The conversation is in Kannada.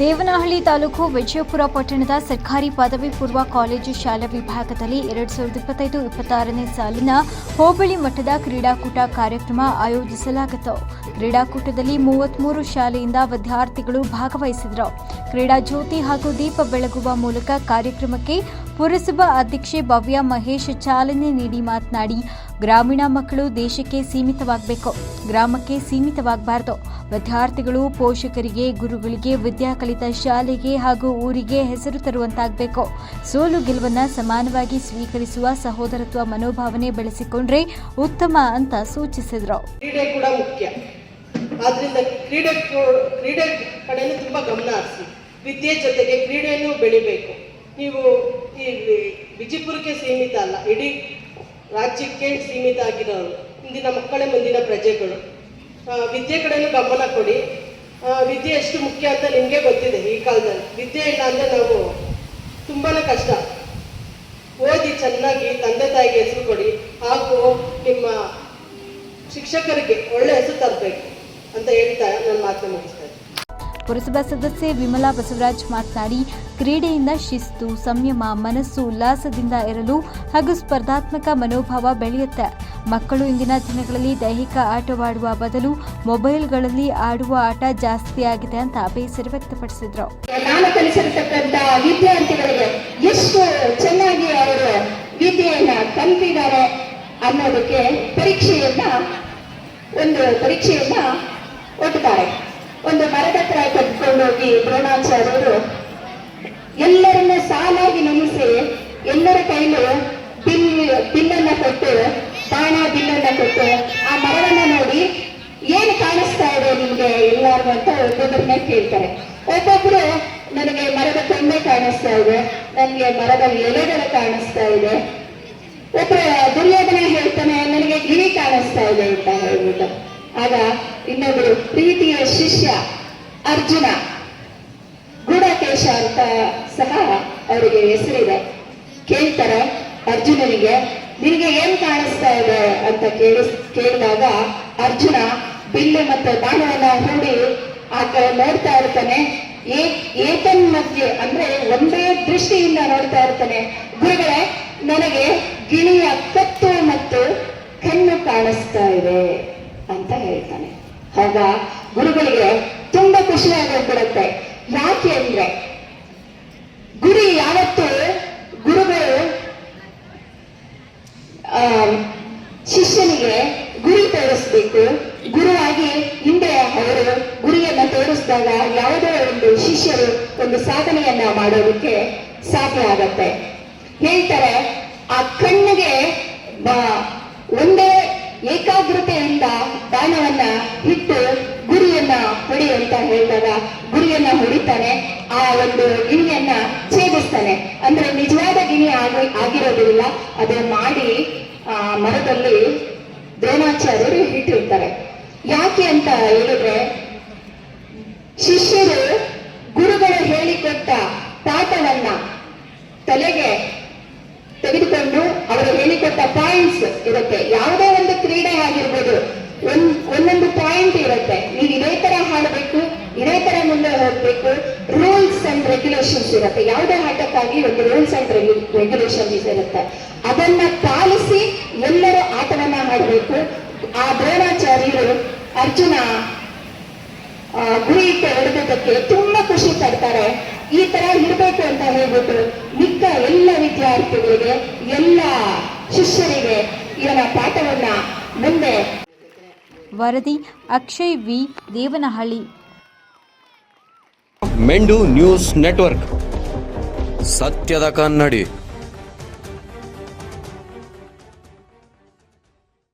ದೇವನಹಳ್ಳಿ ತಾಲೂಕು ವಿಜಯಪುರ ಪಟ್ಟಣದ ಸರ್ಕಾರಿ ಪದವಿ ಪೂರ್ವ ಕಾಲೇಜು ಶಾಲಾ ವಿಭಾಗದಲ್ಲಿ ಎರಡ್ ಸಾವಿರದ ಇಪ್ಪತ್ತೈದು, ಇಪ್ಪತ್ತಾರನೇ ಸಾಲಿನ ಹೋಬಳಿ ಮಟ್ಟದ ಕ್ರೀಡಾಕೂಟ ಕಾರ್ಯಕ್ರಮ ಆಯೋಜಿಸಲಾಗಿತ್ತು. ಕ್ರೀಡಾಕೂಟದಲ್ಲಿ ಮೂವತ್ಮೂರು ಶಾಲೆಯಿಂದ ವಿದ್ಯಾರ್ಥಿಗಳು ಭಾಗವಹಿಸಿದರು. ಕ್ರೀಡಾ ಜ್ಯೋತಿ ಹಾಗೂ ದೀಪ ಬೆಳಗುವ ಮೂಲಕ ಕಾರ್ಯಕ್ರಮಕ್ಕೆ ಪುರಸಭಾ ಅಧ್ಯಕ್ಷೆ ಭವ್ಯ ಮಹೇಶ್ ಚಾಲನೆ ನೀಡಿ ಮಾತನಾಡಿ, ಗ್ರಾಮೀಣ ಮಕ್ಕಳು ದೇಶಕ್ಕೆ ಸೀಮಿತವಾಗಬೇಕು, ಗ್ರಾಮಕ್ಕೆ ಸೀಮಿತವಾಗಬಾರದು. ವಿದ್ಯಾರ್ಥಿಗಳು ಪೋಷಕರಿಗೆ, ಗುರುಗಳಿಗೆ ವಿದ್ಯಾ ಕಲಿತ ಶಾಲೆಗೆ ಹಾಗೂ ಊರಿಗೆ ಹೆಸರು ತರುವಂತಾಗಬೇಕು. ಸೋಲು ಗೆಲುವನ್ನ ಸಮಾನವಾಗಿ ಸ್ವೀಕರಿಸುವ ಸಹೋದರತ್ವ ಮನೋಭಾವನೆ ಬೆಳೆಸಿಕೊಂಡ್ರೆ ಉತ್ತಮ ಅಂತ ಸೂಚಿಸಿದರು. ಆದ್ರಿಂದ ಕ್ರೀಡೆ ಕ್ರೀಡೆ ಕಡೆಯೂ ತುಂಬ ಗಮನ ಹರಿಸಿ. ವಿದ್ಯೆ ಜೊತೆಗೆ ಕ್ರೀಡೆಯನ್ನು ಬೆಳಿಬೇಕು. ನೀವು ಈ ವಿಜಯಪುರಕ್ಕೆ ಸೀಮಿತ ಅಲ್ಲ, ಇಡೀ ರಾಜ್ಯಕ್ಕೆ ಸೀಮಿತ ಆಗಿರೋರು, ಇಂದಿನ ಮಕ್ಕಳೇ ಮುಂದಿನ ಪ್ರಜೆಗಳು. ವಿದ್ಯೆ ಕಡೆಯೂ ಗಮನ ಕೊಡಿ. ವಿದ್ಯೆ ಎಷ್ಟು ಮುಖ್ಯ ಅಂತ ನಿಮಗೆ ಗೊತ್ತಿದೆ ಈ ಕಾಲದಲ್ಲಿ. ವಿದ್ಯೆ ಇಲ್ಲ ಅಂದರೆ ನಾವು ತುಂಬಾ ಕಷ್ಟ. ಓದಿ ಚೆನ್ನಾಗಿ, ತಂದೆ ತಾಯಿಗೆ ಹೆಸರು ಕೊಡಿ ಹಾಗೂ ನಿಮ್ಮ ಶಿಕ್ಷಕರಿಗೆ ಒಳ್ಳೆ ಹೆಸರು ತರಬೇಕು ಅಂತ ಹೇಳ್ತಾ ನನ್ನ ಮಾತನ್ನ ಮುಗಿಸ್ತಾ ಪುರಸಭಾ ಸದಸ್ಯೆ ವಿಮಲಾ ಬಸವರಾಜ್ ಮಾತನಾಡಿ ಕ್ರೀಡೆಯಿಂದ ಶಿಸ್ತು ಸಂಯಮ ಮನಸ್ಸು ಉಲ್ಲಾಸದಿಂದ ಇರಲು ಹಾಗೂ ಸ್ಪರ್ಧಾತ್ಮಕ ಮನೋಭಾವ ಬೆಳೆಯುತ್ತೆ. ಮಕ್ಕಳು ಇಂದಿನ ದಿನಗಳಲ್ಲಿ ದೈಹಿಕ ಆಟವಾಡುವ ಬದಲು ಮೊಬೈಲ್ಗಳಲ್ಲಿ ಆಡುವ ಆಟ ಜಾಸ್ತಿ ಆಗಿದೆ ಅಂತ ಬೇಸರ ವ್ಯಕ್ತಪಡಿಸಿದ್ರು. ನಾನು ಕಲಿಸಿರ್ತಕ್ಕಂಥ ವಿದ್ಯಾರ್ಥಿಗಳಿಗೆ ಎಷ್ಟು ಚೆನ್ನಾಗಿ ಅವರು ವಿದ್ಯೆಯನ್ನ ಕಲಿತಿದ್ದಾರೆ ಅನ್ನೋದಕ್ಕೆ ಪರೀಕ್ಷೆಯನ್ನ ಒಂದು ಪರೀಕ್ಷೆಯನ್ನ ಒಡ್ತಾರೆ ಒಂದು ಮರದ ಹತ್ರ ಕದ್ಕೊಂಡೋಗಿ ದ್ರೋಣಾಚಾರ್ಯರು ಎಲ್ಲರನ್ನ ಸಾಲಾಗಿ ನೆನೆಸಿ ಎಲ್ಲರ ಕೈಲೂ ಬಿಲ್, ಬಿಲ್ಲನ್ನ ಕೊಟ್ಟು, ಬಾಣ ಬಿಲ್ಲನ್ನ ಕೊಟ್ಟು ಆ ಮರವನ್ನ ನೋಡಿ ಏನು ಕಾಣಿಸ್ತಾ ಇದೆ ನಿಮ್ಗೆ ಎಲ್ಲಾರು ಅಂತ ಒಬ್ಬೊಬ್ಬರನ್ನ ಕೇಳ್ತಾರೆ. ಒಬ್ಬೊಬ್ರು ನನಗೆ ಮರದ ಕೊಂಬೆ ಕಾಣಿಸ್ತಾ ಇದೆ, ನನಗೆ ಮರದ ಎಲೆಗಳು ಕಾಣಿಸ್ತಾ ಇದೆ. ಒಬ್ಬ ದುರ್ಯೋಧನ ಹೇಳ್ತಾನೆ, ನನಗೆ ಗಿಳಿ ಕಾಣಿಸ್ತಾ ಇದೆ ಅಂತ ಹೇಳ್ಬಿಟ್ಟು. ಆಗ ಇನ್ನೊಬ್ಬರು ಪ್ರೀತಿಯ ಶಿಷ್ಯ ಅರ್ಜುನ ಗೂಢಕೇಶ ಅಂತ ಸಹ ಅವರಿಗೆ ಹೆಸರಿದೆ. ಕೇಳ್ತಾರೆ, ಅರ್ಜುನನಿಗೆ, ನಿನಗೆ ಏನ್ ಕಾಣಿಸ್ತಾ ಇದೆ? ಅಂತ ಕೇಳಿ, ಕೇಳಿದಾಗ ಅರ್ಜುನ ಬಿಲ್ಲು ಮತ್ತು ಬಾಣವನ್ನ ಹೂಡಿ ಆ ಕಡೆ ನೋಡ್ತಾ ಇರ್ತಾನೆ. ಏತನ್ ಮಧ್ಯೆ ಅಂದ್ರೆ ಒಂದೇ ದೃಷ್ಟಿಯಿಂದ ನೋಡ್ತಾ ಇರ್ತಾನೆ. ಗುರುಗಳೇ, ನನಗೆ ಗಿಳಿಯ ಕತ್ತು ಮತ್ತು ಕಣ್ಣು ಕಾಣಿಸ್ತಾ ಇದೆ ಅಂತ ಹೇಳ್ತಾನೆ ಗುರುಗಳಿಗೆ ತುಂಬಾ ಖುಷಿಯಾಗೋಗ್ಬಿಡುತ್ತೆ ಯಾಕೆ ಅಂದ್ರೆ ಗುರಿ ಯಾವತ್ತು ಗುರುಗಳು ಶಿಷ್ಯನಿಗೆ ಗುರಿ ತೋರಿಸ್ಬೇಕು, ಗುರುವಾಗಿ ಹಿಂದೆ ಅವರು ಗುರಿಯನ್ನ ತೋರಿಸಿದಾಗ ಯಾವುದೇ ಒಂದು ಶಿಷ್ಯರು ಒಂದು ಸಾಧನೆಯನ್ನ ಮಾಡೋದಕ್ಕೆ ಸಾಧ್ಯ ಆಗತ್ತೆ. ಹೇಳ್ತಾರೆ, ಆ ಕಣ್ಣಿಗೆ ಒಂದೇ ಇಟ್ಟು ಗುರಿಯನ್ನ ಹೊಡಿ ಅಂತ ಹೇಳಿದಾಗ ಗುರಿಯನ್ನ ಹೊಡಿತಾನೆ, ಆ ಒಂದು ಗಿಣಿಯನ್ನ ಛೇದಿಸ್ತಾನೆ. ಅಂದ್ರೆ ನಿಜವಾದ ಗಿಣಿ ಆಗಿ ಆಗಿರೋದಿಲ್ಲ ಅದು ಮಾಡಿ, ಆ ಮರದಲ್ಲಿ ದ್ರೋಣಾಚಾರ್ಯರು ಇಟ್ಟಿರ್ತಾರೆ. ಯಾಕೆ ಅಂತ ಹೇಳಿದ್ರೆ, ಶಿಷ್ಯರು ಗುರುಗಳು ಹೇಳಿಕೊಟ್ಟ ಪಾಠವನ್ನ ತಲೆಗೆ ತೆಗೆದುಕೊಂಡು ಅವರು ಹೇಳಿಕೊಟ್ಟ ಪಾಯಿಂಟ್ಸ್ ಇರುತ್ತೆ. ಯಾವುದೇ ಒಂದು ಕ್ರೀಡೆ ಆಗಿರ್ಬೋದು ಒಂದ್ ಒಂದೊಂದು ಪಾಯಿಂಟ್ ಇರುತ್ತೆ. ನೀವು ಇದೇ ತರ ಹಾಡಬೇಕು, ಇದೇ ತರ ಮುಂದೆ ಹೋಗ್ಬೇಕು ರೂಲ್ಸ್ ಅಂಡ್ ರೆಗ್ಯುಲೇಷನ್ಸ್ ಇರುತ್ತೆ. ಯಾವುದೇ ಆಟಕ್ಕಾಗಿ ಒಂದು ರೂಲ್ಸ್ ಅಂಡ್ ರೆಗ್ಯುಲೇಷನ್ ಇರುತ್ತೆ. ಅದನ್ನ ಪಾಲಿಸಿ ಎಲ್ಲರೂ ಆಟವನ್ನ ಆಡಬೇಕು ಆ ದ್ರೋಣಾಚಾರ್ಯರು ಅರ್ಜುನ ಗುರಿ ಇಟ್ಟು ಹೊಡೆದಕ್ಕೆ ತುಂಬಾ ಖುಷಿ ಪಡ್ತಾರೆ. ಈ ತರ ಇರ್ಬೇಕು ಅಂತ ಹೇಳ್ಬಿಟ್ಟು ಮಿಕ್ಕ ಎಲ್ಲ ವಿದ್ಯಾರ್ಥಿಗಳಿಗೆ, ಎಲ್ಲ ಶಿಷ್ಯರಿಗೆ ಇವನ ಪಾಠವನ್ನ ಮುಂದೆ ವರದಿ ಅಕ್ಷಯ್ ವಿ. ದೇವನಹಳ್ಳಿ. ಮೆಂಡು ನ್ಯೂಸ್ ನೆಟ್ವರ್ಕ್. ಸತ್ಯದ ಕನ್ನಡಿ.